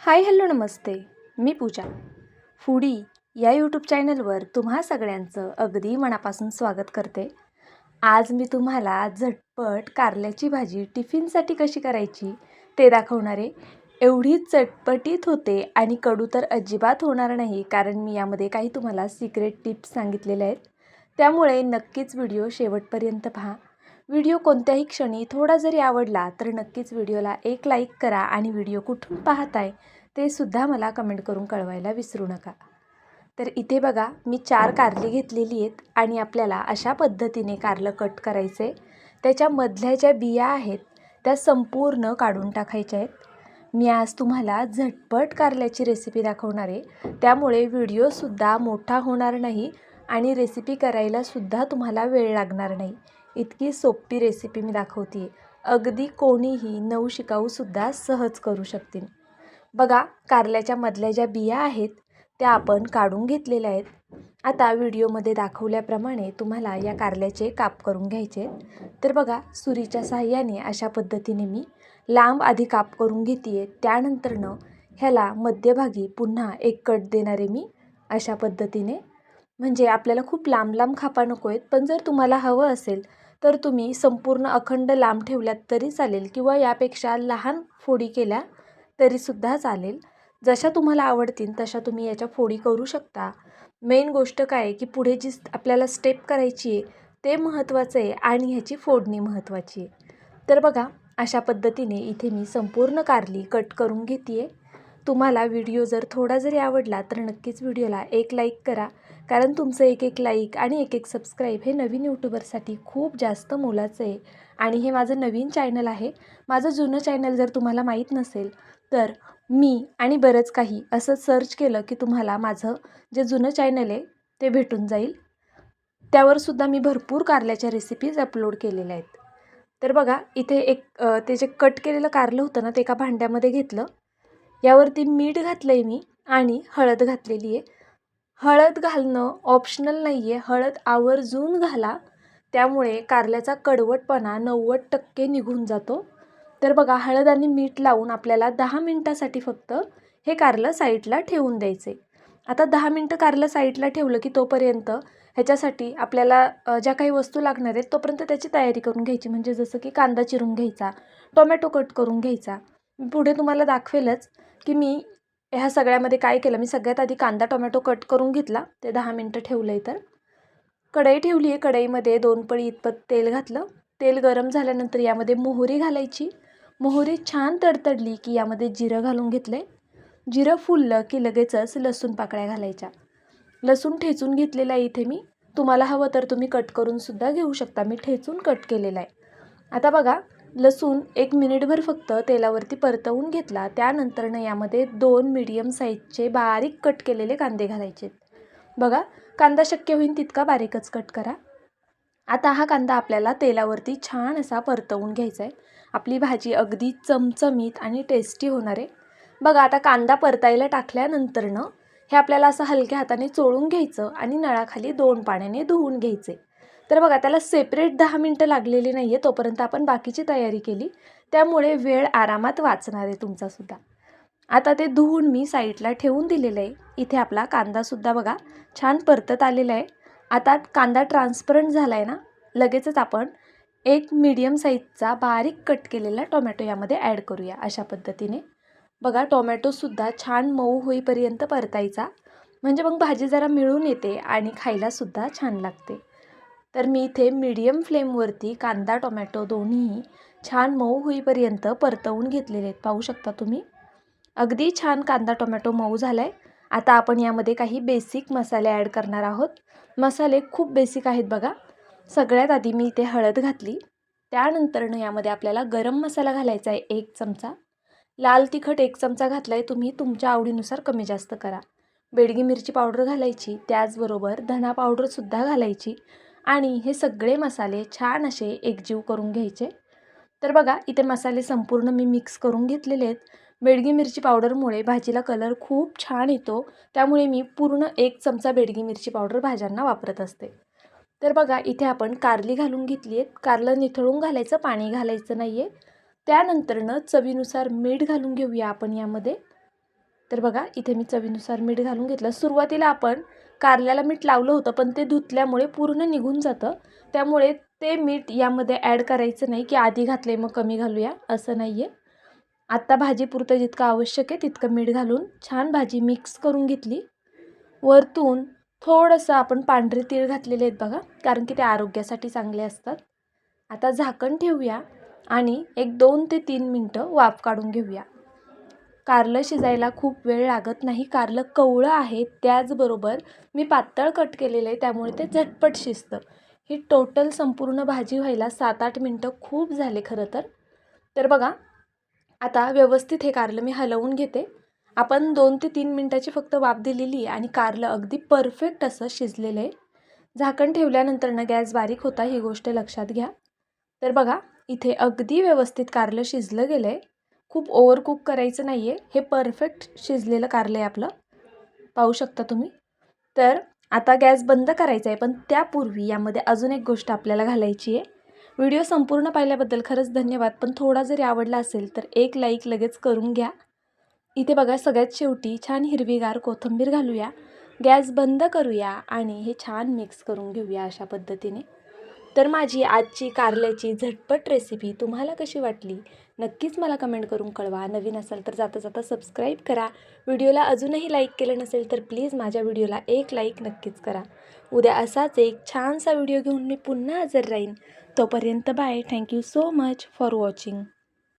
हाय hello नमस्ते. मी Pooja. Foodie या यूट्यूब चॅनलवर तुम्हा सगळ्यांचं अगदी मनापासून स्वागत करते. आज मी तुम्हाला झटपट कारल्याची भाजी टिफिनसाठी कशी करायची ते दाखवणारे एवढी चटपटीत होते आणि कडू तर अजिबात होणार नाही कारण मी यामध्ये काही तुम्हाला सिक्रेट टिप्स सांगितलेल्या आहेत. त्यामुळे नक्कीच व्हिडिओ शेवटपर्यंत पहा. व्हिडिओ कोणत्याही क्षणी थोडा जरी आवडला तर नक्कीच व्हिडिओला एक लाईक करा आणि व्हिडिओ कुठून पाहताय ते सुद्धा मला कमेंट करून कळवायला विसरू नका. तर इथे बघा मी चार कारली घेतलेली आहेत आणि आपल्याला अशा पद्धतीने कारलं कट करायचे. त्याच्या मधल्या ज्या बिया आहेत त्या संपूर्ण काढून टाकायच्या आहेत. मी आज तुम्हाला झटपट कारल्याची रेसिपी दाखवणार आहे. त्यामुळे व्हिडिओसुद्धा मोठा होणार नाही आणि रेसिपी करायलासुद्धा तुम्हाला वेळ लागणार नाही. इतकी सोपी रेसिपी मी दाखवते अगदी कोणीही नऊ शिकाऊसुद्धा सहज करू शकतील. बघा कारल्याच्या मधल्या ज्या बिया आहेत त्या आपण काढून घेतलेल्या आहेत. आता व्हिडिओमध्ये दाखवल्याप्रमाणे तुम्हाला या कारल्याचे काप करून घ्यायचे तर बघा सुरीच्या साह्याने अशा पद्धतीने मी लांब आधी काप करून घेते आहे त्यानंतरनं ह्याला मध्यभागी पुन्हा एक कट देणारे मी अशा पद्धतीने. म्हणजे आपल्याला खूप लांब लांब खापा नको आहेत पण जर तुम्हाला हवं असेल तर तुम्ही संपूर्ण अखंड लांब ठेवल्यात तरी चालेल किंवा यापेक्षा लहान फोडी केल्या तरीसुद्धा चालेल. जशा तुम्हाला आवडतील तशा तुम्ही याच्या फोडी करू शकता. मेन गोष्ट काय की पुढे जी आपल्याला स्टेप करायची आहे ते महत्त्वाचं आहे आणि ह्याची फोडणी महत्त्वाची आहे. तर बघा अशा पद्धतीने इथे मी संपूर्ण कारली कट करून घेते आहे तुम्हाला व्हिडिओ जर थोडा जरी आवडला तर नक्कीच व्हिडिओला एक लाईक करा. कारण तुमचं एक एक लाईक आणि एक एक सबस्क्राईब हे नवीन यूट्यूबरसाठी खूप जास्त मोलाचं आहे. आणि हे माझं नवीन चॅनल आहे. माझं जुनं चॅनल जर तुम्हाला माहीत नसेल तर मी आणि बरंच काही असं सर्च केलं की तुम्हाला माझं जे जुनं चॅनल आहे ते भेटून जाईल. त्यावरसुद्धा मी भरपूर कारल्याच्या रेसिपीज अपलोड केलेल्या आहेत. तर बघा इथे एक ते जे कट केलेलं कारलं होतं ना ते एका भांड्यामध्ये घेतलं. यावरती मीठ घातलं आहे मी आणि हळद घातलेली आहे. हळद घालणं ऑप्शनल नाही आहे हळद आवर्जून घाला. त्यामुळे कारल्याचा कडवटपणा नव्वद टक्के निघून जातो. तर बघा हळद आणि मीठ लावून आपल्याला दहा मिनटासाठी फक्त हे कारलं साईडला ठेवून द्यायचे आता दहा मिनटं कारलं साईडला ठेवलं की तोपर्यंत ह्याच्यासाठी आपल्याला ज्या काही वस्तू लागणार आहेत तोपर्यंत त्याची तयारी करून घ्यायची. म्हणजे जसं की कांदा चिरून घ्यायचा टोमॅटो कट करून घ्यायचा. पुढे तुम्हाला दाखवेलच. की मी ह्या सगळ्यामध्ये काय केलं? मी सगळ्यात आधी कांदा टोमॅटो कट करून घेतला. ते दहा मिनटं ठेवलं आहे तर. कढई ठेवली आहे कढईमध्ये दोन पळी इतपत तेल घातलं. तेल गरम झाल्यानंतर यामध्ये मोहरी घालायची. मोहरी छान तडतडली की यामध्ये जिरं घालून घेतले जिरं फुललं की लगेचच लसूण पाकळ्या घालायच्या. लसूण ठेचून घेतलेला आहे इथे मी. तुम्हाला हवं तर तुम्ही कट करूनसुद्धा घेऊ शकता. मी ठेचून कट केलेला आहे. आता बघा लसूण एक मिनिटभर फक्त तेलावरती परतवून घेतला. त्यानंतरनं यामध्ये दोन मीडियम साईजचे बारीक कट केलेले कांदे घालायचे. बघा कांदा शक्य होईल तितका बारीकच कट करा. आता हा कांदा आपल्याला तेलावरती छान असा परतवून घ्यायचा आहे आपली भाजी अगदी चमचमीत आणि टेस्टी होणार आहे. बघा आता कांदा परतायला टाकल्यानंतरनं हे आपल्याला असं हलक्या हाताने चोळून घ्यायचं आणि नळाखाली दोन पाण्याने धुवून घ्यायचे. तर बघा त्याला सेपरेट दहा मिनटं लागलेली नाही आहे तोपर्यंत आपण बाकीची तयारी केली. त्यामुळे वेळ आरामात वाचणार आहे तुमचासुद्धा आता ते धुवून मी साईडला ठेवून दिलेलं आहे. इथे आपला कांदासुद्धा बघा छान परतत आलेला आहे. आता कांदा ट्रान्सपरंट झाला आहे ना लगेचच आपण एक मीडियम साईजचा बारीक कट केलेला टोमॅटो यामध्ये ॲड करूया अशा पद्धतीने. बघा टोमॅटोसुद्धा छान मऊ होईपर्यंत परतायचा. म्हणजे मग भाजी जरा मिळून येते आणि खायलासुद्धा छान लागते. तर मी इथे मीडियम फ्लेमवरती कांदा टोमॅटो दोन्ही छान मऊ होईपर्यंत परतवून घेतलेले आहेत. पाहू शकता तुम्ही? अगदी छान कांदा टोमॅटो मऊ झाला आहे आता आपण यामध्ये काही बेसिक मसाले ॲड करणार आहोत. मसाले खूप बेसिक आहेत बघा. सगळ्यात आधी मी इथे हळद घातली. त्यानंतरनं यामध्ये आपल्याला गरम मसाला घालायचा आहे एक चमचा. लाल तिखट एक चमचा घातला आहे तुम्ही तुमच्या आवडीनुसार कमी जास्त करा. बेडगी मिरची पावडर घालायची त्याचबरोबर धना पावडरसुद्धा घालायची. आणि हे सगळे मसाले छान असे एकजीव करून घ्यायचे. तर बघा इथे मसाले संपूर्ण मी मिक्स करून घेतलेले आहेत. बेडगी मिरची पावडरमुळे भाजीला कलर खूप छान येतो. त्यामुळे मी पूर्ण एक चमचा बेडगी मिरची पावडर भाज्यांना वापरत असते. तर बघा इथे आपण कारली घालून घेतली आहेत. कारलं निथळून घालायचं पाणी घालायचं नाही आहे त्यानंतरनं चवीनुसार मीठ घालून घेऊया आपण यामध्ये. तर बघा इथे मी चवीनुसार मीठ घालून घेतलं. सुरुवातीला आपण कारल्याला मीठ लावलं होतं पण ते धुतल्यामुळे पूर्ण निघून जातं. त्यामुळे ते मीठ यामध्ये ॲड करायचं नाही की आधी घातले मग कमी घालूया असं नाही आहे आत्ता भाजीपुरतं जितकं आवश्यक आहे तितकं मीठ घालून छान भाजी मिक्स करून घेतली. वरतून थोडंसं आपण पांढरे तीळ घातलेले आहेत बघा कारण की ते आरोग्यासाठी चांगले असतात. आता झाकण ठेवूया आणि एक दोन ते तीन मिनटं वाफ काढून घेऊया. कारलं शिजायला खूप वेळ लागत नाही. कारलं कवळं आहे त्याचबरोबर मी पातळ कट केलेलं आहे त्यामुळे ते झटपट शिजतं. ही टोटल संपूर्ण भाजी व्हायला सात आठ मिनटं खूप झाले खरं तर. तर बघा आता व्यवस्थित हे कारलं मी हलवून घेते. आपण दोन ते तीन मिनटाची फक्त वाफ दिलेली आणि कारलं अगदी परफेक्ट असं शिजलेलं आहे. झाकण ठेवल्यानंतरनं गॅस बारीक होता ही गोष्ट लक्षात घ्या. तर बघा इथे अगदी व्यवस्थित कारलं शिजलं गेलं आहे खूप ओव्हर करायचं नाही आहे हे परफेक्ट शिजलेलं कारलं आहे आपलं. पाहू शकता तुम्ही. तर आता गॅस बंद करायचा आहे पण त्यापूर्वी यामध्ये अजून एक गोष्ट आपल्याला घालायची आहे. व्हिडिओ संपूर्ण पाहिल्याबद्दल खरंच धन्यवाद पण थोडा जरी आवडला असेल तर एक लाईक लगेच करून घ्या. इथे बघा सगळ्यात शेवटी छान हिरवीगार कोथिंबीर घालूया. गॅस बंद करूया आणि हे छान मिक्स करून घेऊया अशा पद्धतीने. तर माझी आजची कारल्याची झटपट रेसिपी तुम्हाला कशी वाटली? नक्कीच मला कमेंट करून कळवा. नवीन असाल तर जाता जाता सबस्क्राईब करा. व्हिडिओला अजूनही लाईक केलं नसेल तर प्लीज माझ्या व्हिडिओला एक लाईक नक्कीच करा. उद्या असाच एक छानसा व्हिडिओ घेऊन मी पुन्हा हजर राहीन. तोपर्यंत bye thank you so much for watching